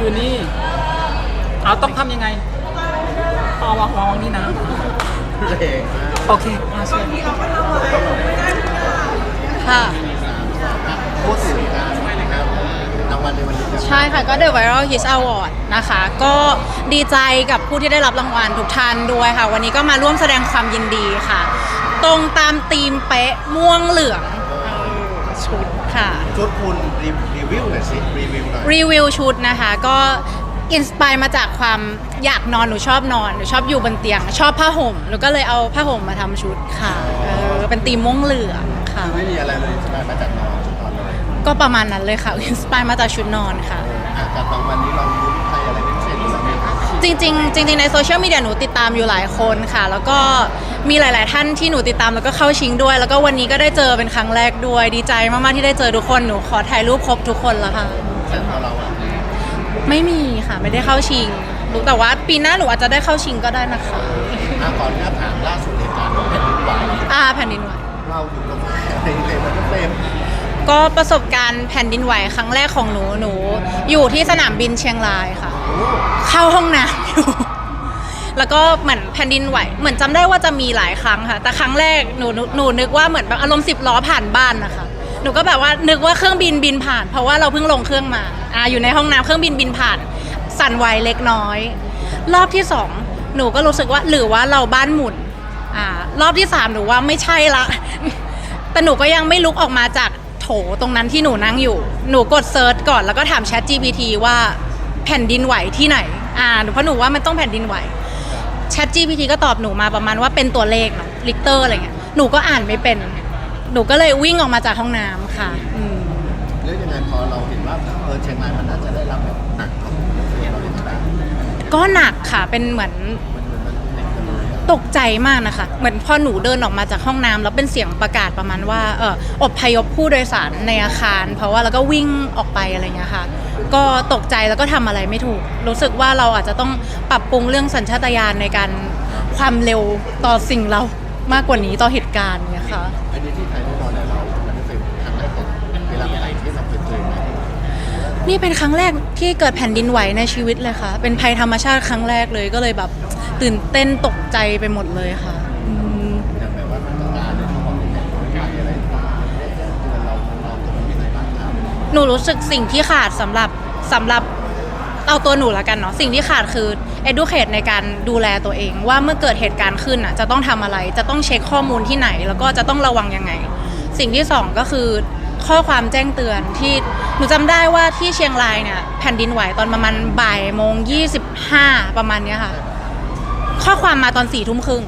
อยู่นี่ เอาต้องทำยังไงเอาวางวางวางนี่นะเพลงโอเคมาเชิญค่ะ พูดถึงการนะครับรางวัลในวันนี้ครับใช่ค่ะก็ The Viral Hits Award นะคะ ก็ดีใจกับผู้ที่ได้รับรางวัลทุกท่านด้วยค่ะ วันนี้ก็มาร่วมแสดงความยินดีค่ะ ตรงตามธีมเป๊ะม่วงเหลืองเออชุดค่ะ ชุดคุณรีรี วิวหน่อยสิรีวิวหน่อยรีวิวชุดนะคะ ก็อินสปายมาจากความอยากนอนหนูชอบนอนหนูชอบอยู่บนเตียง ชอบผ้าห่มหนูก็เลยเอาผ้าห่มมาทำชุดค่ะเออเป็นธีมม่วงเหลืองค่ะ ไม่มีอะไรเลยสบายมาจากนอนชุดนอนเลยก็ประมาณนั้นเลยค่ะอินสปายมาจากชุดนอนค่ะ อะกับรางวัลนี้เราลุ้นใครอะไรเป็นพิเศษหรือไม่ครับจริงๆจริงๆในโซเชียลมีเดียหนูติดตามอยู่หลายคนค่ะ แล้วก็ มีหลาย ๆ ท่านที่หนูติดตามแล้วก็เข้าชิงด้วย แล้วก็วันนี้ก็ได้เจอเป็นครั้งแรกด้วยดีใจมาก ๆ ที่ได้เจอทุกคนหนูขอถ่ายรูปครบทุกคนแล้วค่ะ แต่พอเราอะไม่มีค่ะไม่ได้เข้าชิงรู้แต่ว่าปีหน้าหนูอาจจะได้เข้าชิงก็ได้นะคะ อะก่อนหน้าถามล่าสุดเหตุการณ์แผ่นดินไหวอ่าแผ่นดินไหว เราอยู่ตรงไหนเพลงเพลงมันก็เฟรมก็ประสบการณ์แผ่นดินไหวครั้งแรกของหนูหนู อยู่ที่สนามบินเชียงรายค่ะเข้าห้องน้ำอยู่ แล้วก็เหมือนแผ่นดินไหว เหมือนจำได้ว่าจะมีหลายครั้งค่ะ แต่ครั้งแรกหนูหนูนึกว่าเหมือนแบบอารมณ์สิบล้อผ่านบ้านนะคะหนูก็แบบว่านึกว่าเครื่องบินบินผ่าน เพราะว่าเราเพิ่งลงเครื่องมาอ่าอยู่ในห้องน้ำเครื่องบินบินผ่าน สั่นไหวเล็กน้อย รอบที่สองหนูก็รู้สึกว่าหรือว่าเราบ้านหมุนอ่ารอบที่สามหนูว่าไม่ใช่ละ แต่หนูก็ยังไม่ลุกออกมาจากโถตรงนั้นที่หนูนั่งอยู่ หนูกดเซิร์ชก่อนแล้วก็ถาม Chat GPT ว่าแผ่นดินไหวที่ไหน อ่าเพราะหนูว่ามันต้องแผ่นดินไหว Chat GPT ก็ตอบหนูมาประมาณว่าเป็นตัวเลขเนาะลิกเตอร์อะไรเงี้ยหนูก็อ่านไม่เป็น หนูก็เลยวิ่งออกมาจากห้องน้ำค่ะอืมเรื่องยังไงพอเราเห็นว่าเออเชียงรายมันน่าจะได้รับแบบหนักของเราเห็นบ้างก็หนักค่ะ เป็นเหมือนมันมันมันติดกันเลยอะตกใจมากนะคะ เหมือนพอหนูเดินออกมาจากห้องน้ำแล้วเป็นเสียงประกาศประมาณว่า เอออบพยพผู้โดยสารในอาคาร เพราะว่าแล้วก็วิ่งออกไปอะไรเงี้ยค่ะ ก็ตกใจแล้วก็ทำอะไรไม่ถูก รู้สึกว่าเราอาจจะต้องปรับปรุงเรื่องสัญชาตญาณในการความเร็วต่อสิ่งเรามากกว่านี้ต่อเหตุการณ์เนี่ยค่ะอันนี้ที่ไทยแน่นอนเลยเรามันเป็นครั้งแรกของเวลาไปไหนที่เราเคยเจอไหมนี่เป็นครั้งแรกที่เกิดแผ่นดินไหวในชีวิตเลยค่ะ เป็นภัยธรรมชาติครั้งแรกเลยก็เลยแบบตื่นเต้นตกใจไปหมดเลยค่ะ หนูรู้สึกสิ่งที่ขาดสำหรับสำหรับเอาตัวหนูละกันเนาะสิ่งที่ขาดคือ educate ในการดูแลตัวเอง ว่าเมื่อเกิดเหตุการณ์ขึ้นอะจะต้องทำอะไร จะต้องเช็คข้อมูลที่ไหน แล้วก็จะต้องระวังยังไง สิ่งที่สองก็คือข้อความแจ้งเตือนที่หนูจำได้ว่าที่เชียงรายเนี่ยแผ่นดินไหวตอนประมาณบ่ายโมงยี่สิบห้าประมาณเนี้ยค่ะ ข้อความมาตอนสี่ทุ่มครึ่ง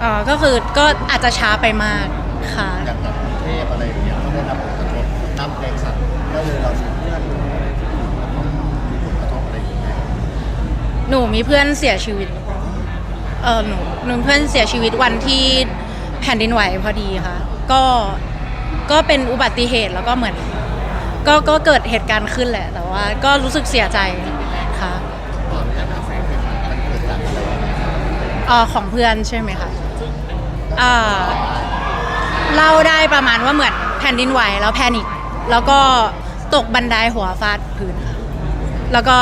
เออก็คือก็อาจจะช้าไปมากค่ะอย่างกับกรุงเทพอะไรอย่างเงี้ยก็ได้รับผลกระทบ น้ำแรงสั่นก็เลยเราเพื่อนอะไรที่อยู่แล้วก็มีผลกระทบอะไรอย่างเงี้ยหนูมีเพื่อนเสียชีวิต เออหนูหนูเพื่อนเสียชีวิตวันที่แผ่นดินไหวพอดีค่ะ ก็ก็เป็นอุบัติเหตุแล้วก็เหมือน ก็ก็เกิดเหตุการณ์ขึ้นแหละ แต่ว่าก็รู้สึกเสียใจค่ะตอนนี้นะมันเกิดจากอะไรยังไงครับเออของเพื่อนใช่ไหมคะอ่าเล่าได้ประมาณว่าเหมือนแผ่นดินไหวแล้วแพนิค แล้วก็ตกบันไดหัวฟาดพื้นค่ะแล้วก็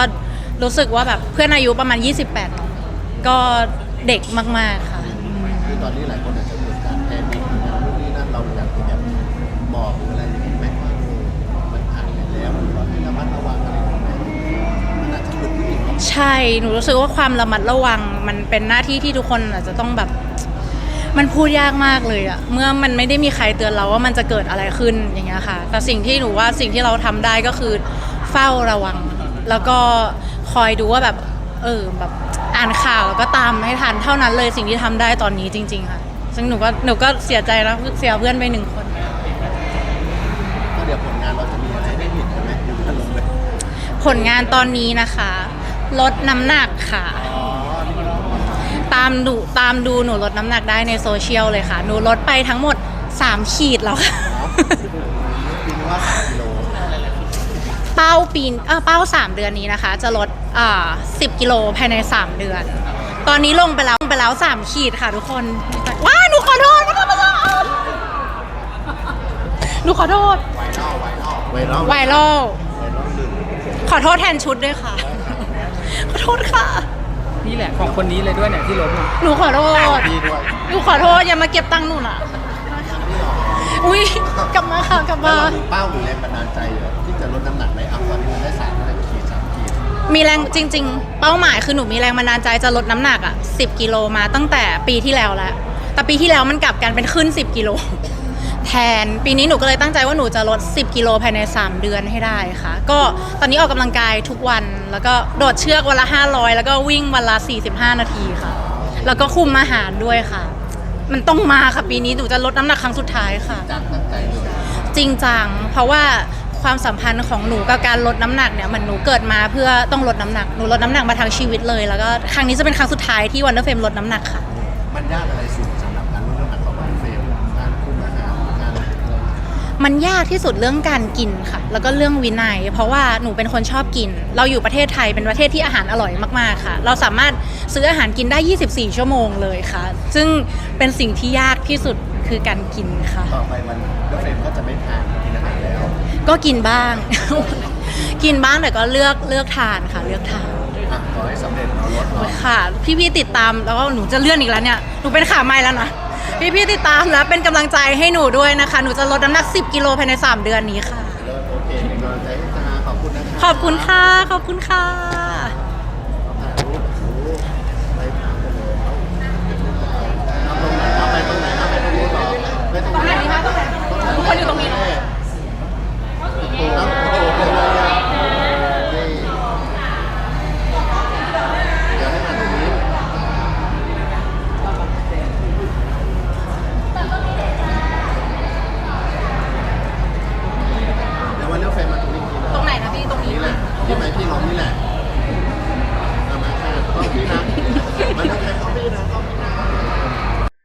รู้สึกว่าแบบเพื่อนอายุประมาณ 28เนอะก็เด็กมาก ๆ ค่ะ คือตอนนี้หลายคนอาจจะเกิดการแพนิคอย่างนู่นนี่นั่นเราอยากจะแบบบอกหรืออะไรอย่างเงี้ยไหมว่าเออมันผ่านไปแล้วหรือว่าให้ระมัดระวังอะไรอย่างเงี้ยมันอาจจะเกิดขึ้นอีกเนาะใช่ หนูรู้สึกว่าความระมัดระวัง มันเป็นหน้าที่ที่ทุกคนอาจจะต้องแบบ มันพูดยากมากเลยอะเมื่อมันไม่ได้มีใครเตือนเราว่ามันจะเกิดอะไรขึ้นอย่างเงี้ยค่ะ แต่สิ่งที่หนูว่าสิ่งที่เราทำได้ก็คือเฝ้าระวัง แล้วก็คอยดูว่าแบบเออแบบอ่านข่าวแล้วก็ตามให้ทันเท่านั้นเลยสิ่งที่ทำได้ตอนนี้จริง ๆ ค่ะ ซึ่งหนูก็หนูก็เสียใจนะเสียเพื่อนไปหนึ่งคน ก็เดี๋ยวผลงานเราจะมีอะไรได้เห็นกันไหมอยู่ถนนเลยผลงานตอนนี้นะคะ ลดน้ำหนักค่ะ อ๋อนี่มันตามดูตามดูหนูลดน้ำหนักได้ในโซเชียลเลยค่ะ หนูลดไปทั้งหมด 3 ขีดแล้วค่ะ ปีนี้ว่าสามกิโลเป้าปีนเออเป้า 3 เดือนนี้นะคะ จะลดอ่า10 กิโลภายใน 3 เดือน ตอนนี้ลงไปแล้วลงไปแล้ว 3 ขีดค่ะทุกคน ว้ายหนูขอโทษนะคะพี่หนูขอโทษไวรัลไวรัลไวรัลไวรัลไวรัลหนึ่งขอโทษแทนชุดด้วยค่ะไอโทษค่ะ นี่แหละของคนนี้เลยด้วยเนี่ยที่ล้มอะหนูขอโทษดีด้วยหนูขอโทษอย่ามาเก็บตังค์หนูนะอุ้ยกลับมาค่ะกลับแล้วมา เรามีเป้าหรือแรงบันดาลใจเหรอที่จะลดน้ำหนักไหมเอาตอนนี้มันได้สามขีดสามขีดมีแรงจริง ๆ เป้าหมายคือหนูมีแรงบันดาลใจจะลดน้ำหนักอะ10 กิโลมาตั้งแต่ปีที่แล้วแล้วแต่ปีที่แล้วมันกลับกันเป็นขึ้น 10 กิโล แทน ปีนี้หนูก็เลยตั้งใจว่าหนูจะลด 10 กิโลภายใน 3 เดือนให้ได้ค่ะ ก็ตอนนี้ออกกำลังกายทุกวัน แล้วก็โดดเชือกวันละ 500 แล้วก็วิ่งวันละ 45 นาทีค่ะ แล้วก็คุมอาหารด้วยค่ะ มันต้องมาค่ะปีนี้หนูจะลดน้ำหนักครั้งสุดท้ายค่ะ จากตั้งใจเลยจริงจังเพราะว่าความสัมพันธ์ของหนูกับการลดน้ำหนักเนี่ยเหมันหนูเกิดมาเพื่อต้องลดน้ำหนักหนูลดน้ำหนักมาทั้งชีวิตเลย แล้วก็ครั้งนี้จะเป็นครั้งสุดท้ายที่วันเดอร์เฟมลดน้ำหนักค่ะ มันยากอะไรสุด มันยากที่สุดเรื่องการกินค่ะ แล้วก็เรื่องวินัย เพราะว่าหนูเป็นคนชอบกิน เราอยู่ประเทศไทยเป็นประเทศที่อาหารอร่อยมากๆค่ะ เราสามารถซื้ออาหารกินได้ 24 ชั่วโมงเลยค่ะ ซึ่งเป็นสิ่งที่ยากที่สุดคือการกินค่ะ ต่อไปมันเดอะเฟรมก็จะไม่ทานกินอาหารแล้ว ก็กินบ้าง กินบ้างแต่ก็เลือกเลือกทานค่ะ เลือกทานอะขอให้สำเร็จเราลดเนาะค่ะ พี่ๆติดตามแล้วก็หนูจะเลื่อนอีกแล้วเนี่ยหนูเป็นขาใหม่แล้วนะ พี่ๆติดตามแล้วเป็นกำลังใจให้หนูด้วยนะคะ หนูจะลดน้ำหนัก 10 กิโลภายใน 3 เดือนนี้ค่ะโอเคขอบคุณนะคะขอบคุณค่ะ ขอบคุณค่ะ ถ่อาไปตรงไหนเอาไปตรงไหน